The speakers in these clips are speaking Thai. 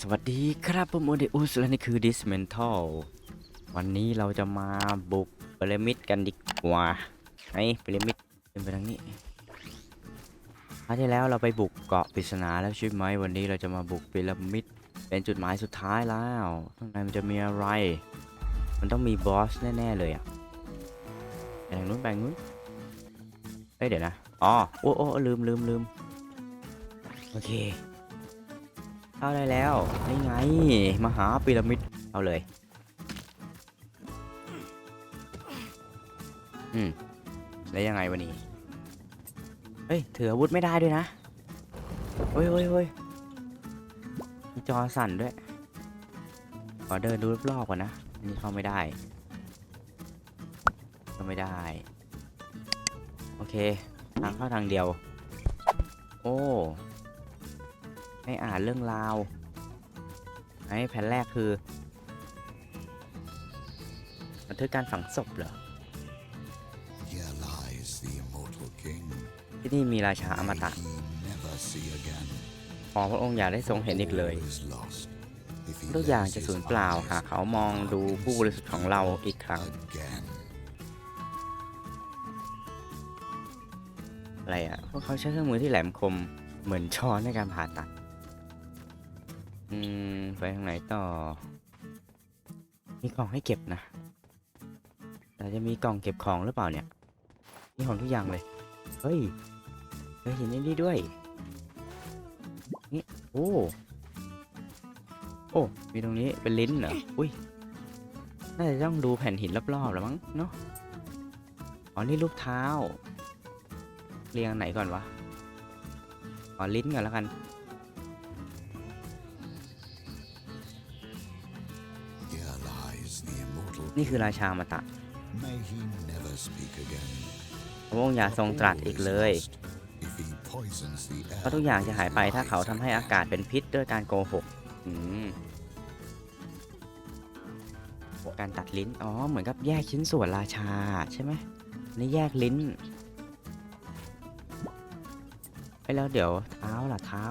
สวัสดีครับผมโอเดอุสและนี่คือ Dismantle วันนี้เราจะมาบุกพีระมิดกันดีกว่าไอ้พีระมิดเป็นไปทางนี้คราวที่แล้วเราไปบุกเกาะปริศนาแล้วใช่ไหมวันนี้เราจะมาบุกพีระมิดเป็นจุดหมายสุดท้ายแล้วข้างในมันจะมีอะไร มันต้องมีบอสแน่ๆเลยอะไปทางนู้นไปทางนู้นเอ้ยเดี๋ยวนะอ๋อโอ้โอ้ลืมลืมลืมโอเค เข้าได้แล้วนี่ไงมหาพีระมิดเอาเลยอืมแล้วยังไงวันนี้เฮ้ยถืออาวุธไม่ได้ด้วยนะเฮ้ยเฮ้ยเฮ้ยมีจอสั่นด้วยขอเดินดูรอบๆก่อนนะอันนี้เข้าไม่ได้เข้าไม่ได้ โอเค ทางเข้าทางเดียว โอ้ ให้อ่านเรื่องราวไอ้แผ่นแรกคือ บันทึกการฝังศพเหรอ Here lies the immortal king. ที่นี่มีราชาอมตะ never see again. ขอพระองค์อย่าได้ทรงเห็นอีกเลย is lost. If he ทุกอย่างจะสูญเปล่าหากเขามองดูผู้บริสุทธิ์ของเราอีกครั้ง again. อะไรอะ พวกเขาใช้เครื่องมือที่แหลมคม เหมือนช้อนในการผ่าตัด อืม ไปทางไหนต่อ มีกล่องให้เก็บนะแต่จะมีกล่องเก็บของหรือเปล่าเนี่ย มีของทุกอย่างเลย เฮ้ยเคยเห็นไอ้นี่ด้วย นี่ โอ้ โอ้ มีตรงนี้เป็นลิ้นเหรอ อุ้ย น่าจะต้องดูแผ่นหินรอบๆแล้วมั้งเนาะ อ๋อ นี่รูปเท้า เรียงไหนก่อนวะขอลิ้นก่อนแล้วกัน นี่คือราชามาตะ May he never speak again. พระองค์อย่าทรงตรัสอีกเลย All is lost If he poisons the เพราะ air ทุกอย่างจะ with หายไปถ้าเขา lies ทำให้อากาศเป็นพิษด้วยการโกหกอืมการตัดลิ้น อ๋อ เหมือนกับแยกชิ้นส่วนราชาใช่ไหมอันนี่แยกลิ้นไปแล้วเดี๋ยวเท้าล่ะเท้า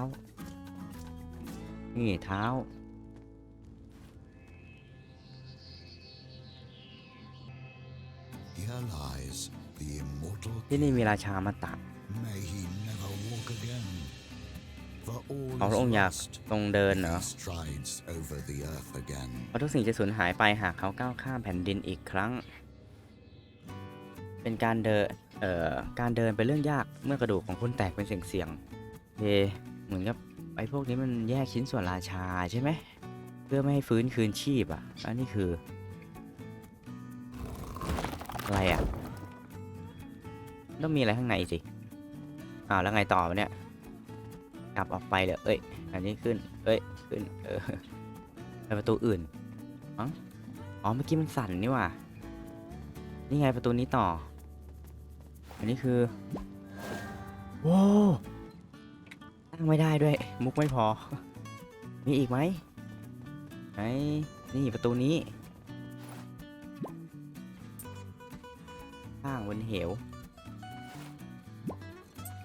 นี่เท้า ที่นี่มีราชามาตะ May he never walk again. For all ขอพระองค์อยาก is lost ทรงเดิน if เหรอ he strides over the earth again. เพราะทุกสิ่งจะสูญหายไปหากเขาก้าวข้ามแผ่นดินอีกครั้ง เป็นการเดิน เอ่อ การเดินเป็นเรื่องยากเมื่อกระดูกของคุณแตกเป็นเสียงเสียงๆเฮเหมือนกับไอ้พวกนี้มันแยกชิ้นส่วนราชาใช่ไหม เพื่อไม่ให้ฟื้นคืนชีพอะอันนี้คือ อะไรอะ ต้องมีอะไรข้างในสิอ้าวแล้วไงต่อวะเนี่ย กลับออกไปเลยเอ้ย อันนี้ขึ้น เอ้ย ขึ้น เออไปประตูอื่นมั้งอ๋อ เมื่อกี้มันสั่นนี่หว่านี่ไงประตูนี้ต่อ อันนี้คือโว้วตั้งไม่ได้ด้วย มุกไม่พอ มีอีกไหมไหนนี่ประตูนี้ข้างบนเหว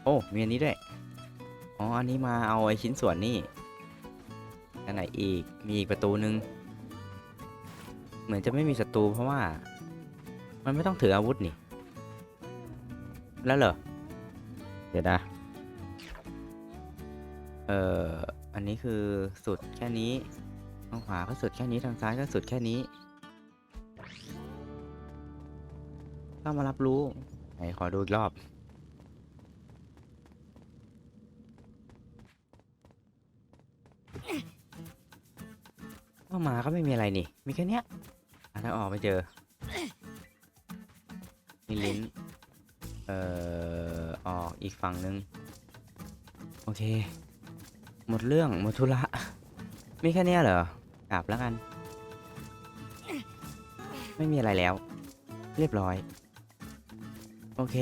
โอ้ มีอันนี้ด้วย อ๋อ อันนี้มาเอาไอชิ้นส่วนนี่อันไหนอีก มีอีกประตูนึง เหมือนจะไม่มีศัตรูเพราะว่า มันไม่ต้องถืออาวุธนี่ แล้วเหรอ เดี๋ยวนะ เอ่อ อันนี้คือสุดแค่นี้ ทางขวาก็สุดแค่นี้ ทางซ้ายก็สุดแค่นี้เข้ามารับรู้ ไหนขอดูอีกรอบ เข้ามาก็ไม่มีอะไรนี่ มีแค่เนี้ยอะถ้าออกไปเจอมีลิ้น เอ่อ ออกอีกฝั่งนึง โอเค หมดเรื่อง หมดธุระ มีแค่เนี้ยเหรอ กลับแล้วกัน ไม่มีอะไรแล้ว เรียบร้อย โอเค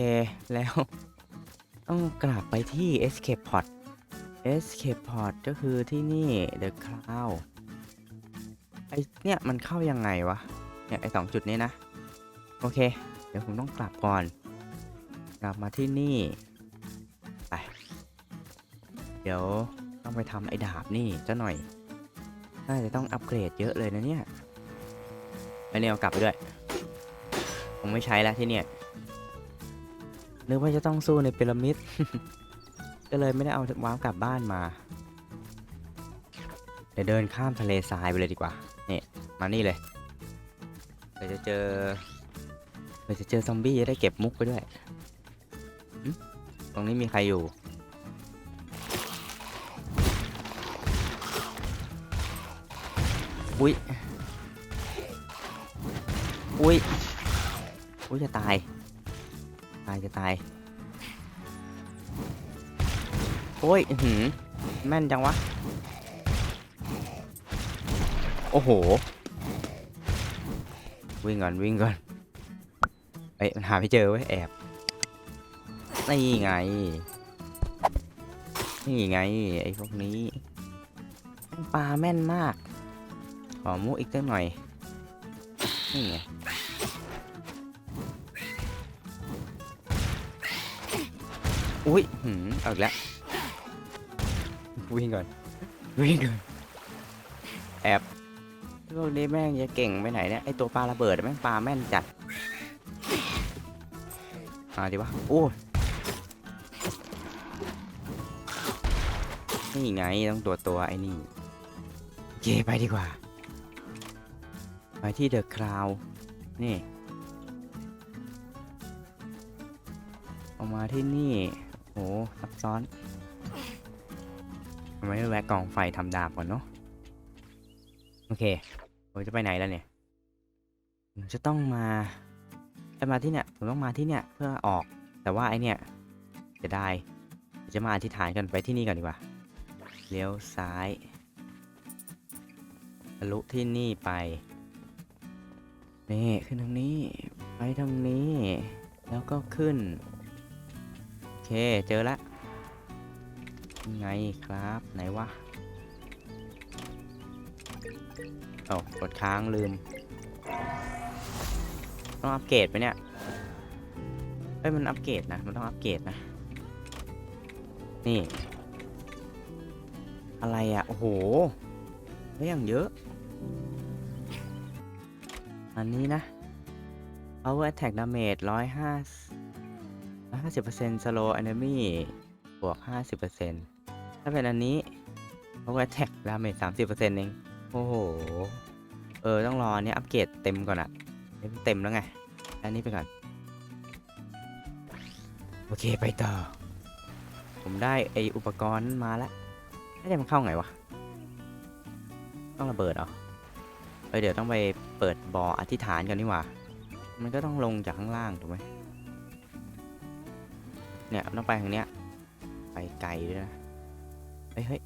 แล้ว ต้องกลับไปที่ escape pod escape pod ก็คือที่นี่ the cloud ไอเนี่ยมันเข้ายังไงวะ เนี่ยไอสองจุดนี้นะ โอเค เดี๋ยวผมต้องกลับก่อน กลับมาที่นี่ ไป เดี๋ยวต้องไปทำไอดาบนี่จะหน่อย น่าจะต้องอัปเกรดเยอะเลยนะเนี่ยอันนี้เอากลับไปด้วย ผมไม่ใช้แล้วที่เนี่ยนึกว่าจะต้องสู้ในพีระมิด ก็เลยไม่ได้เอาว้าวกลับบ้านมา ดี๋ยวเดินข้ามทะเลทรายไปเลยดีกว่านี่มานี่เลยเดี๋ยวจะเจอเดี๋ยวจะเจอซอมบี้จะได้เก็บมุกไปด้วยตรงนี้มีใครอยู่อุ้ย อุ้ย อุ้ยจะตาย ตายจะตาย โอ้ยหือแม่นจังวะ โอ้โห วิ่งก่อนวิ่งก่อนเอ้ยมันหาไม่เจอเว้ยแอบนี่ไงนี่ไงไอ้พวกนี้ปลาแม่นมากขอมุกอีกสักหน่อยนี่ไงอุ้ยหืมเอาอีกแล้ววิ่งก่อนวิ่งก่อนแอบ พวกนี้แม่งจะเก่งไปไหนเนี่ยไอตัวปลาระเบิดแม่งปลาแม่นจัดมาดิวะโอ้นี่ไงต้องตัวตัวไอ้นี่โอเคไปดีกว่า ไปที่เดอะคราวนี่เอามาที่นี่โหซับซ้อนทำไมไม่แวะกองไฟทำดาบก่อนเนาะ โอเค ผมจะไปไหนแล้วเนี่ย ผมจะต้องมาจะมาที่เนี่ย ผมต้องมาที่เนี่ยเพื่อออก แต่ว่าไอเนี่ยจะได้จะมาอธิษฐานกันไปที่นี่ก่อนดีกว่า เลี้ยวซ้ายทะลุที่นี่ไป นี่ขึ้นทางนี้ ไปทางนี้ แล้วก็ขึ้น โอเค เจอละยังไงครับ ไหนวะ เอ้ากดค้างลืม ต้องอัปเกรดไปเนี่ยเอ้ยมันอัปเกรดนะ มันต้องอัปเกรดนะ นี่ อะไรอะโอ้โหได้อย่างเยอะ อันนี้นะ power attack damage ร้อยห้าร้อยห้าสิบเปอร์เซ็นต์ slow enemy บวกห้าสิบเปอร์เซ็นต์ถ้าเป็นอันนี้ power attack damage สามสิบเปอร์เซ็นต์เอง โอ้โห เออ ต้องรออันนี้อัปเกรดเต็มก่อนอะเต็มเต็มแล้วไง อันนี้ไปก่อน โอเคไปต่อ ผมได้ไออุปกรณ์มาแล้วไม่ได้มันเข้าไงวะ ต้องระเบิดเหรอเอ้ยเดี๋ยวต้องไปเปิดบ่ออธิษฐานกันนี่หว่า มันก็ต้องลงจากข้างล่างถูกไหมเนี่ยต้องไปทางเนี้ย ไปไกลด้วยนะ เฮ้ยเฮ้ย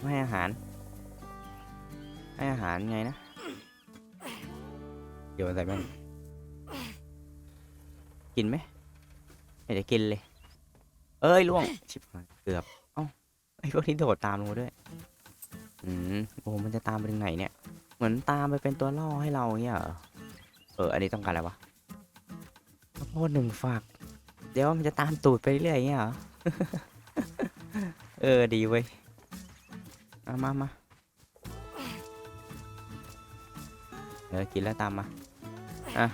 ไม่ให้อาหาร ให้อาหารไงนะ เดี๋ยวใส่แม่งกินไหมไม่ได้กินเลย เอ้ยล่วง ชิบหายเกือบ เอ้าไอ้พวกนี้โดดตามลงมาด้วย อืมโอ้มันจะตามไปถึงไหนเนี่ย เหมือนตามไปเป็นตัวล่อให้เราเงี้ยเหรอเออ อันนี้ต้องการอะไรวะข้าวโพดหนึ่งฝักเดี๋ยวมันจะตามตูดไปเรื่อยๆเงี้ยเหรอ เออ ดีเว้ยเอามามา เออกินแล้วตามมา อะ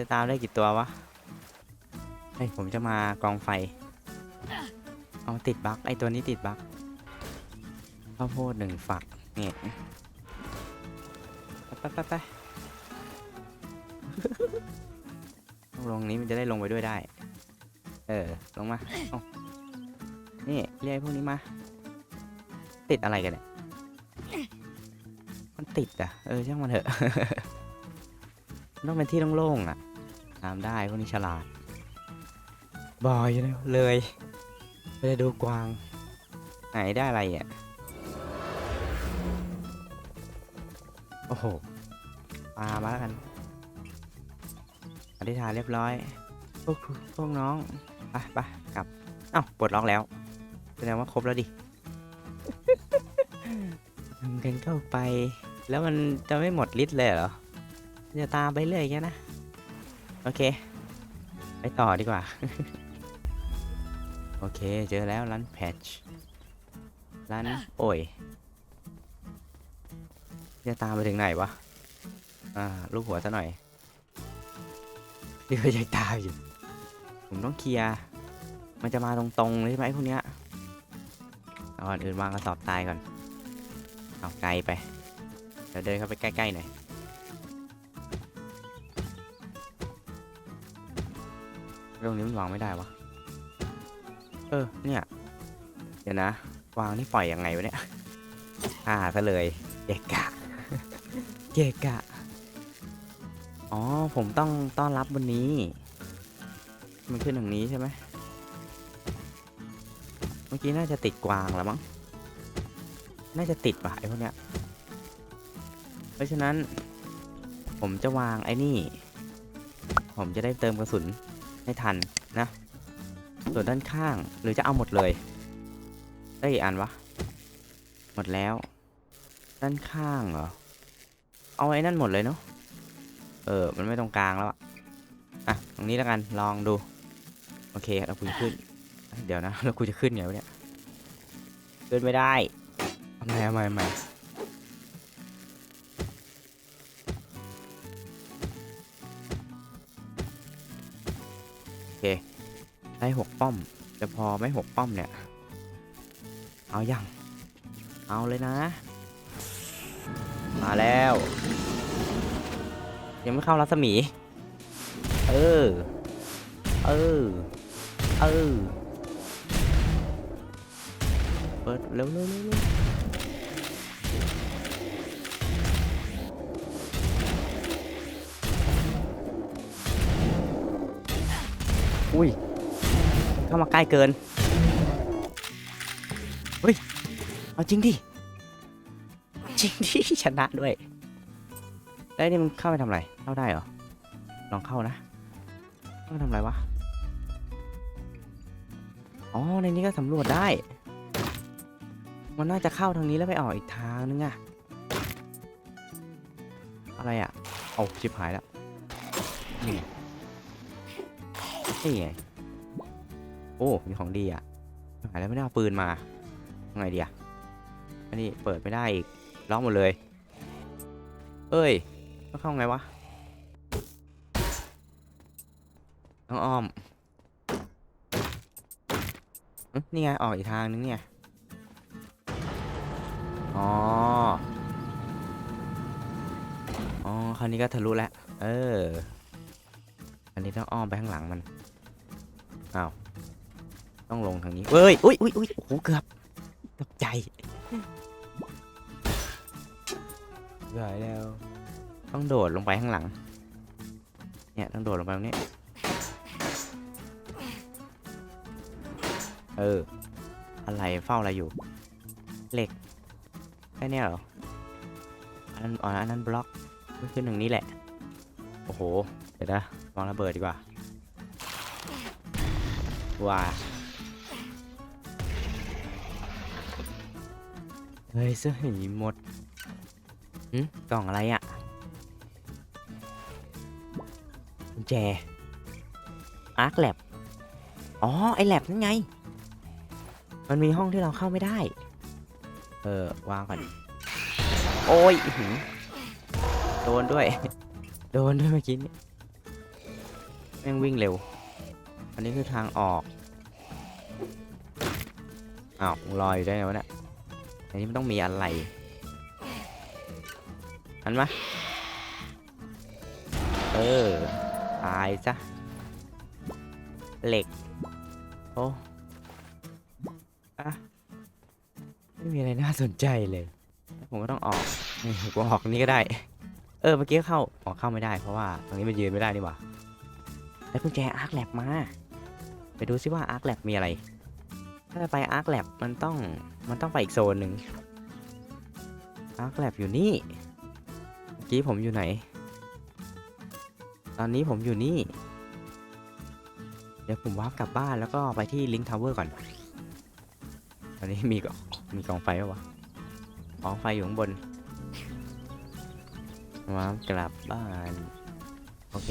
จะตามได้กี่ตัววะ เฮ้ย ผมจะมากองไฟ เอาติดบั๊กไอตัวนี้ติดบั๊กข้าวโพดหนึ่งฝักเนี่ยไปไปไปลงนี้มันจะได้ลงไปด้วยได้ เออ ลงมาเนี่ เรียกพวกนี้มา ติดอะไรกันเนี่ย มันติดอะ เออช่างมันเถอะ ต้องเป็นที่โล่งๆอะตามได้พวกนี้ฉลาด บอยอยู่แล้วเลยไปดูกวาง ไหนได้อะไรอะ โอ้โหปลามาแล้วกัน อธิษฐานเรียบร้อย พวกพวกน้อง ไปไปกลับ เอ้าปลดล็อกแล้ว แสดงว่าครบแล้วดิ ทำกันเข้าไป แล้วมันจะไม่หมดฤทธิ์เลยเหรอ จะตามไปเรื่อยแค่นะ โอเค ไปต่อดีกว่า โอเค เจอแล้วร้านแพทช์ร้านโอ้ย จะตามไปถึงไหนวะ อ่า ลูกหัวซะหน่อยเดี๋ยวยังตามอยู่ ผมต้องเคลียร์ มันจะมาตรงๆเลยใช่ไหมพวกเนี้ยเอาก่อนอื่นวางกระสอบทรายก่อน เอาไกลไป ดี๋ยวเดินเข้าไปใกล้ๆหน่อยตรงนี้มันวางไม่ได้วะ เออ เนี่ย เดี๋ยวนะ วางนี่ปล่อยยังไงวะเนี่ย อ่าซะเลยเกะกะเกะกะ อ๋อ ผมต้องต้อนรับบนนี้ มันขึ้นทางนี้ใช่ไหม เมื่อกี้น่าจะติดกวางแล้วมั้ง น่าจะติดว่ะไอ้พวกเนี้ย เพราะฉะนั้น ผมจะวางไอ้นี่ ผมจะได้เติมกระสุนให้ทันนะ ส่วนด้านข้างหรือจะเอาหมดเลย ได้กี่อันวะ หมดแล้ว ด้านข้างเหรอ เอาไอ้นั่นหมดเลยเนาะ เออ มันไม่ตรงกลางแล้วอะอะ ตรงนี้แล้วกัน ลองดู โอเค เราคุยขึ้น เดี๋ยวนะ เราคุยจะขึ้นไงวะเนี่ย ขึ้นไม่ได้ทำไมทำไมทำไม ได้หกป้อม จะพอไม่หกป้อมเนี่ย เอายังเอาเลยนะ มาแล้ว ยังไม่เข้ารัศมี เออ เออ เออ เปิดเร็วเร็วเร็วเร็วอุ้ย เข้ามาใกล้เกิน เฮ้ย เอาจริงดิ จริงดิ ชนะด้วย แล้วไอ้นี่มันเข้าไปทำอะไร เข้าได้เหรอ ลองเข้านะเข้าไปทำอะไรวะ อ๋อ ในนี้ก็สำรวจได้ มันน่าจะเข้าทางนี้แล้วไปออกอีกทางนึงอะอะไรอะเอาชิบหายแล้วนี่นี่ไง โอ้ มีของดีอะหายแล้วไม่ได้เอาปืนมาไงดีอะอันนี้เปิดไม่ได้อีก ล็อกหมดเลย เอ้ยต้องเข้าไงวะ ต้องอ้อมนี่ไง ออกอีกทางนึงเนี่ย อ๋อ อ๋อ คราวนี้ก็ทะลุแล้ว เออ อันนี้ต้องอ้อมไปข้างหลังมัน อ้าว ต้องลงทางนี้เฮ้ยอุ้ยอุ้ยอุ้ยโอ้โหเกือบตกใจเกือบแล้ว ต้องโดดลงไปข้างหลัง เนี่ยต้องโดดลงไปตรงนี้ เออ อะไรเฝ้าอะไรอยู่ เหล็กแค่เนี้ยเหรอ อันนั้นอ๋ออันนั้นบล็อกไม่ขึ้นตรงนี้แหละ โอ้โห เดี๋ยวนะวางระเบิดดีกว่า ว้า เฮ้ยเสื้อหีหมดหืมกล่องอะไรอะ่ะกุญแจอาร์คแลบอ๋อ ไอแลบนั่นไง มันมีห้องที่เราเข้าไม่ได้ เออ วางก่อน โอ้ยหืโดนด้วย โดนด้วยเมื่อกี้นี้แม่งวิ่งเร็ว อันนี้คือทางออก อ้าวลอยอยู่ได้ไงวะเนี่ย อันนี้มันต้องมีอะไรอันมเออ ตายซะ เหล็ก โอ้อะไม่มีอะไรน่าสนใจเลย ผมก็ต้องออกกูออกนี้ก็ได้ เออ เมื่อกี้เข้า ออกเข้าไม่ได้ เพราะว่าตรงนี้มันยืนไม่ได้นี่หว่าแล้วกุญแจอาร์คแลบมา ไปดูซิว่าอาร์คแลบมีอะไร ถ้าจะไปอาร์คแลบมันต้อง มันต้องไปอีกโซนหนึ่งอาร์คแลบอยู่นี่เมื่อกี้ผมอยู่ไหน ตอนนี้ผมอยู่นี่ เดี๋ยวผมวาร์ปกลับบ้านแล้วก็ไปที่ลิงทาวเวอร์ก่อน ตอนนี้มีกองมีกองไฟปะวะกองไฟอยู่ข้างบนวาร์ปกลับบ้าน โอเค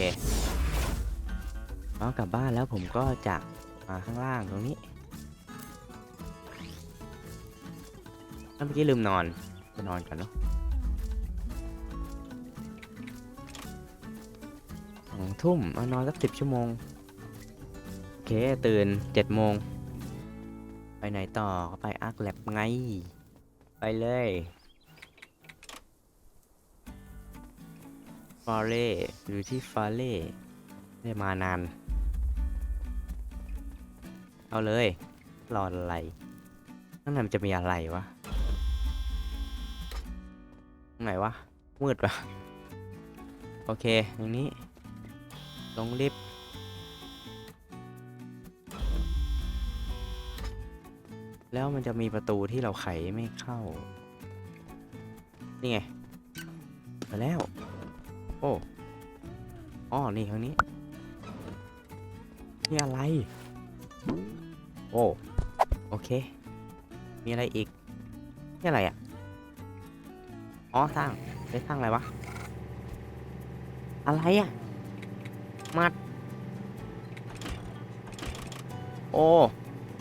วาร์ปกลับบ้านแล้วผมก็จะมาข้างล่างตรงนี้ เมื่อกี้ลืมนอนไปนอนกันเนาะสองทุ่มอนอนสักสิบชั่วโมง โอเค ตื่นเจ็ดโมง ไปไหนต่อก็ไปอาร์คแลบไง ไปเลยฟาเล่อยู่ที่ฟาเล่ได้มานาน เอาเลยรออะไรนั่งนมันจะมีอะไรวะ ไหนวะ มืดปะโอเคอย่างนี้ ลงลิฟต์แล้วมันจะมีประตูที่เราไขไม่เข้า นี่ไงมาแล้ว โอ้อ๋อนี่ทางนี้ นี่อะไร โอ้ โอเค มีอะไรอีก นี่อะไรอะ อ๋อสร้างได้สร้างอะไรวะ อะไรอะ มัด โอ้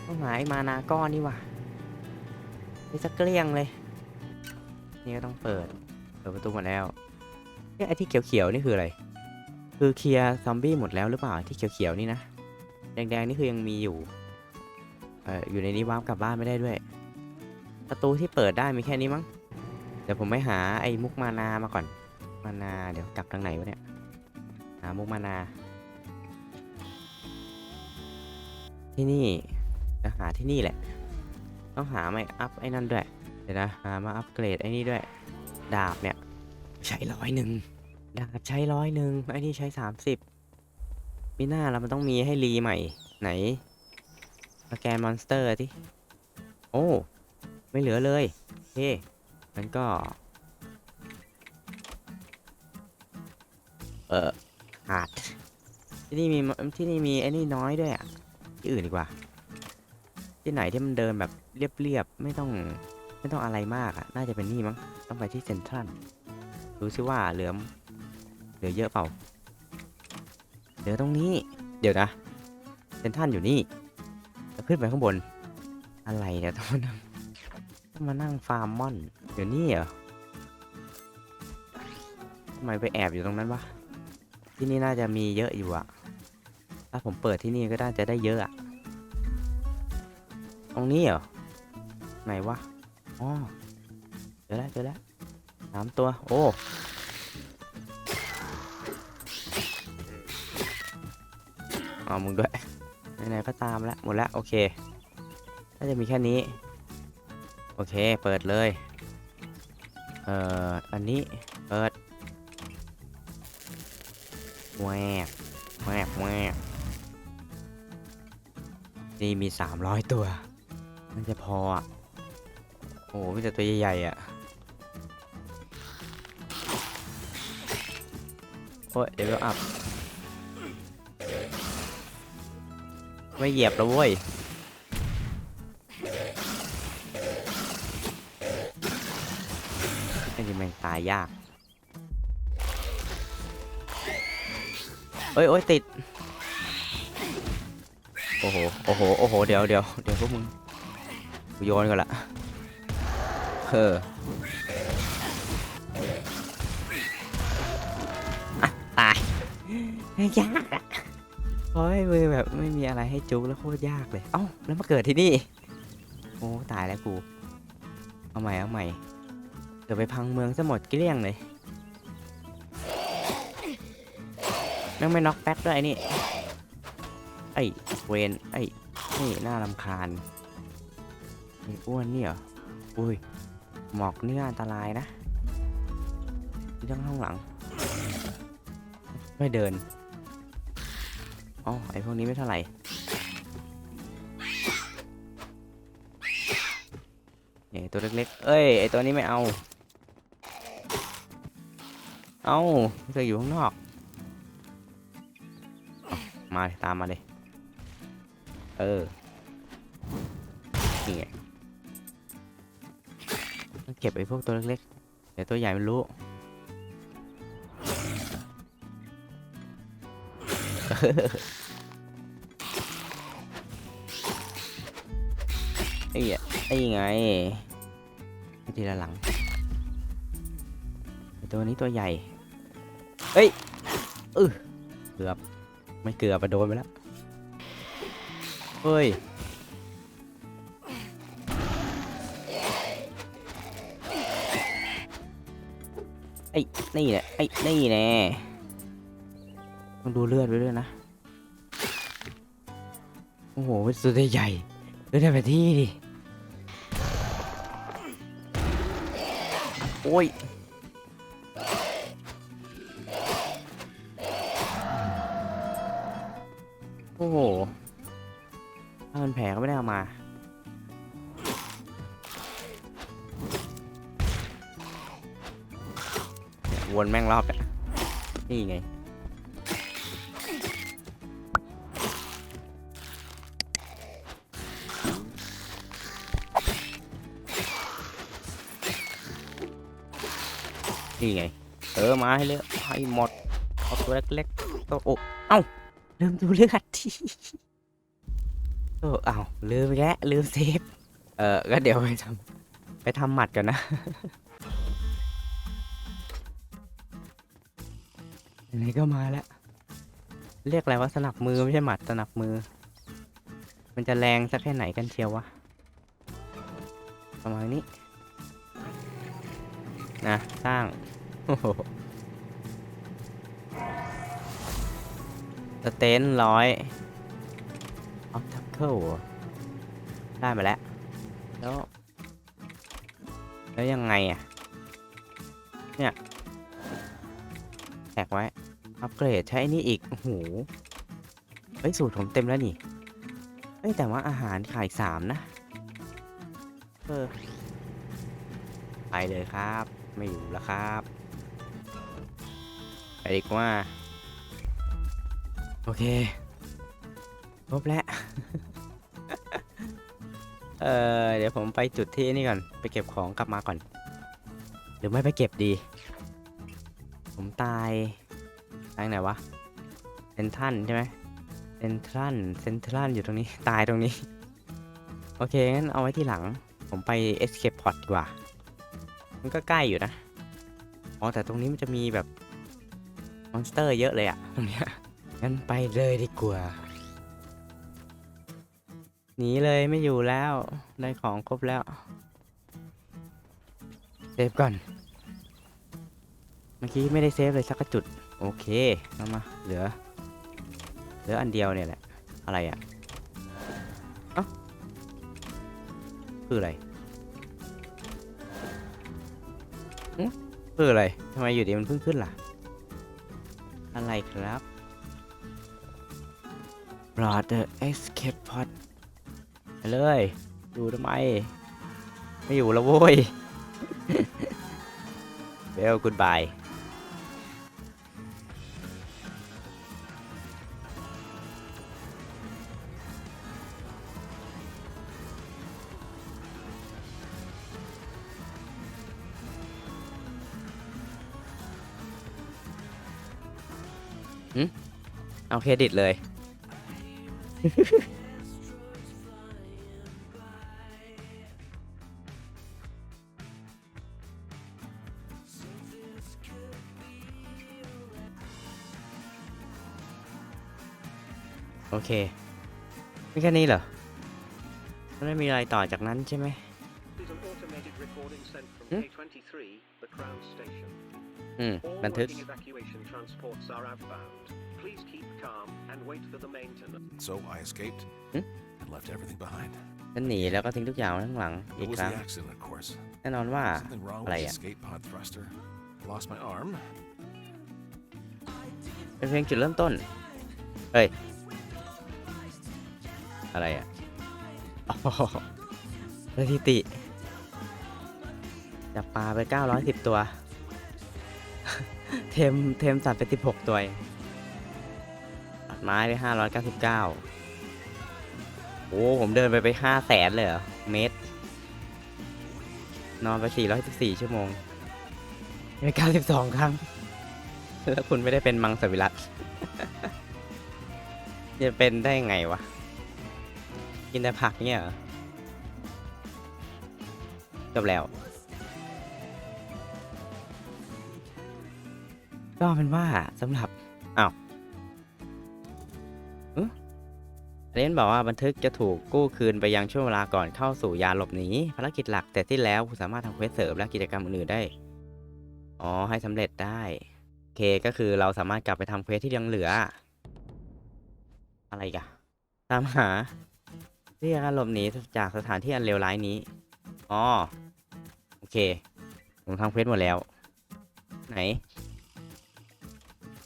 ต้องหายมานาก้อนนี่ว่ะนี่สักเกลี้ยงเลย นี่ก็ต้องเปิด เปิดประตูหมดแล้วเนี่ยไอ้ที่เขียวๆนี่คืออะไร คือเคลียร์ซอมบี้หมดแล้วหรือเปล่าที่เขียวๆนี่นะ แดงๆนี่คือยังมีอยู่ เอออยู่ในนี้ว้าร์ปกลับบ้านไม่ได้ด้วย ประตูที่เปิดได้มีแค่นี้มั้ง เดี๋ยวผมไปหาไอ้มุกมานามาก่อน มานาเดี๋ยวกลับทางไหนวะเนี่ย หามุกมานา ที่นี่จะหาที่นี่แหละ ต้องหาไม่อัพไอ้นั่นด้วย เดี๋ยวนะหามาอัพเกรดไอ้นี่ด้วย ดาบเนี่ย ใช้ร้อยหนึ่ง ดาบใช้ร้อยหนึ่งไอ้นี่ใช้สามสิบมีหน้าแล้วมันต้องมีให้รีใหม่ ไหนสแกนมอนสเตอร์ที่โอ้ ไม่เหลือเลยโอเค มันก็ เออขาดที่นี่มีที่นี่มีไอ้นี่น้อยด้วยอะที่อื่นดีกว่า ที่ไหนที่มันเดินแบบเรียบๆไม่ต้องไม่ต้องอะไรมากอะ น่าจะเป็นนี่มั้ง ต้องไปที่เซ็นทรัลดูซิว่าเหลือมเหลือเยอะเปล่า เหลือตรงนี้ เดี๋ยวนะ เซ็นทรัลอยู่นี่แล้วขึ้นไปข้างบน อะไรเนี่ยต้องมานั่งต้องมานั่งฟาร์มม่อน เดี๋ยวนี้เหรอทำไมไปแอบอยู่ตรงนั้นวะ ที่นี่น่าจะมีเยอะอยู่อะถ้าผมเปิดที่นี่ก็น่าจะได้เยอะอะตรงนี้เหรอ ไหนวะ อ๋อ เจอแล้วเจอแล้วสามตัว โอ้ เอามึงด้วยไหนๆก็ตามแล้วหมดแล้ว โอเค น่าจะมีแค่นี้ โอเค เปิดเลย เอ่อ อันนี้ เปิดแวบแวบแวบนี่มีสามร้อยตัว มันจะพออะ โอ้โหมีแต่ตัวใหญ่ๆอะ โอ้ยเดี๋ยวอัพไม่เหยียบแล้วเว้ย ตายยาก เอ้ยโอ้ยติด โอ้โห โอ้โห โอ้โห เดี๋ยวเดี๋ยวเดี๋ยวพวกมึงกูโยนก่อนละเอออะตาย ยากอะโอ้ยมือแบบไม่มีอะไรให้จุกแล้วโคตรยากเลย เอ้า แล้วมาเกิดที่นี่ โอ้ ตายแล้วกู เอาใหม่ เอาใหม่ เดี๋ยวไปพังเมืองซะหมดเกลี้ยงเลยแม่งไม่น็อกแบ็กด้วยไอ้นี่ ไอ้เวนไอ้นี่น่ารำคาญไอ้อ้วนนี่เหรอ อุ้ย หมอกนี่อันตรายนะที่ต้องข้างหลัง ไม่เดิน อ๋อ ไอ้พวกนี้ไม่เท่าไหร่เนี่ยตัวเล็กๆ เอ้ย ไอ้ตัวนี้ไม่เอา เอาเธออยู่ข้างนอกอมาเลยตามมาเลยเออ นี่ไงต้องเก็บไอ้พวกตัวเล็กๆ เดี๋ยวตัวใหญ่มันรู้ ไอ้เหี้ยไอ้ไงทีละหลัง ตัวนี้ตัวใหญ่ เฮ้ยเออเกือบ ไม่เกือบไปโดนไปแล้ว เฮ้ย ไอ้ นี่แหละ ไอ้ นี่แน่ต้องดูเลือดไว้ด้วยนะ โอ้โหเป็นสุดใหญ่เลือดได้ไปที่ดิ โอ้ย อ้โห ถ้ามันแผลก็ไม่ได้เอามา วนแม่งรอบเนี่ยนี่ไง นี่ไง เออ มาให้เลยให้หมดเอาตัวเล็กๆตัวโอ้เอ้าลืมดูเลือด โอ้เอ้าลืมอีกแล้วลืมเซฟ เออก็เดี๋ยวไปทำไปทำหมัดกันนะ อันนี้ก็มาแล้ว เรียกอะไรว่าสนับมือไม่ใช่หมัดสนับมือ มันจะแรงสักแค่ไหนกันเชียววะ ประมาณนี้ นะ สร้าง โอ้โห สเตนร้อยออฟทัคเคิลได้มาแล้ว แล้ว แล้วยังไงอะ เนี่ยแท็กไว้ อัปเกรดใช้ไอ้นี่อีก โอ้โห เฮ้ย สูตรผมเต็มแล้วนี่ เฮ้ย แต่ว่าอาหารขายสามนะ เออ ไปเลยครับ ไม่อยู่แล้วครับ ไปดีกว่า โอเคครบแล้ว เออเดี๋ยวผมไปจุดที่นี่ก่อน ไปเก็บของกลับมาก่อน หรือไม่ไปเก็บดี ผมตายตายไหนวะเซนทันใช่ไหมเซนทันเซนทันอยู่ตรงนี้ ตายตรงนี้ โอเค งั้นเอาไว้ที่หลัง ผมไป escape pod ดีกว่า มันก็ใกล้อยู่นะ อ๋อ แต่ตรงนี้มันจะมีแบบมอนสเตอร์เยอะเลยอะตรงเนี้ย งั้นไปเลยดีกว่า หนีเลยไม่อยู่แล้ว ได้ของครบแล้ว เซฟก่อน เมื่อกี้ไม่ได้เซฟเลยสักจุด โอเคเอามา เหลือ เหลืออันเดียวเนี่ยแหละ อะไรอะเอ้าคืออะไรคืออะไรทำไมอยู่ดีมันเพิ่งขึ้นล่ะ อะไรครับ Brother Escape Pod ไปเลยอยู่ทำไม ไม่อยู่แล้วโว้ยเบล goodbye เอาเครดิตเลย โอเค ไม่แค่นี้เหรอ มันไม่มีอะไรต่อจากนั้นใช่ไหม is an automated recording sent from Hmm? K23, the Crown Station. อืม All บันทึก working evacuation transports are outbound. Please keep calm and wait for the maintenance. So I escaped Hmm? and left everything behind. ฉันหนีแล้วก็ทิ้งทุกอย่างไว้ข้างหลัง It อีก was ครั้ง the accident, of course. แน่นอนว่า Something wrong อะไร with the อะ escape pod thruster. Lost my arm. เป็นเพียงจุดเริ่มต้น เฮ้ย อะไรอะอ๋อสถิติจับปลาไป 910 ตัว เทม เทมสัตว์ไป 16 ตัวเองตัด ไม้ไป599โอ้ผมเดินไปไป5แสนเลยเหรอ เมตร นอนไป414ชั่วโมงไป92ครั้ง แล้วคุณไม่ได้เป็นมังสวิรัตจะเป็นได้ไงวะ กินแต่ผักเนี่ยเหรอจบแล้ว ก็เป็นว่าสำหรับอ้าว เรนบอกว่าบันทึกจะถูกกู้คืนไปยังช่วงเวลาก่อนเข้าสู่ยานหลบหนีภารกิจหลักแต่ที่แล้วคุณสามารถทำเควสเสริมและกิจกรรมอื่นๆได้ อ๋อให้สำเร็จได้โอเคก็คือเราสามารถกลับไปทำเควสที่ยังเหลือ อะไรกันตามหาเรียกการหลบหนีจากสถานที่อันเลวร้ายนี้อ๋อโอเค ผมทำเควสหมดแล้ว ไหน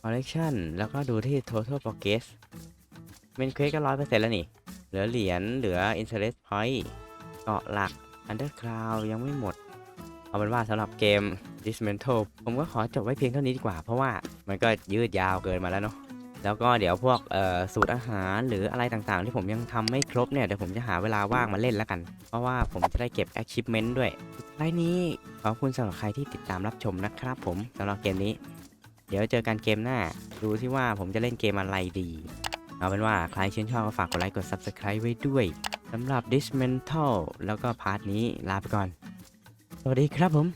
collection แล้วก็ดูที่ total progress เป็นเควสก็ร้อยเปอร์เซ็นต์แล้วนี่ เหลือเหรียญ เหลือ interest point เกาะหลัก underground ยังไม่หมด เอาเป็นว่าสำหรับเกม dismantle ผมก็ขอจบไว้เพียงเท่านี้ดีกว่า เพราะว่ามันก็ยืดยาวเกินมาแล้วเนาะแล้วก็เดี๋ยวพวกสูตรอาหารหรืออะไรต่างๆ ที่ผมยังทำไม่ครบเนี่ย เดี๋ยวผมจะหาเวลาว่างมาเล่นแล้วกัน เพราะว่าผมจะได้เก็บ achievement ด้วยท้ายนี้ขอบคุณสำหรับใครที่ติดตามรับชมนะครับผมสำหรับเกมนี้ เดี๋ยวเจอกันเกมหน้า ดูที่ว่าผมจะเล่นเกมอะไรดี เอาเป็นว่าใครชื่นชอบก็ฝากกดไลค์กด Subscribe ไว้ด้วยสำหรับ Dismantle แล้วก็พาร์ทนี้ลาไปก่อน สวัสดีครับผม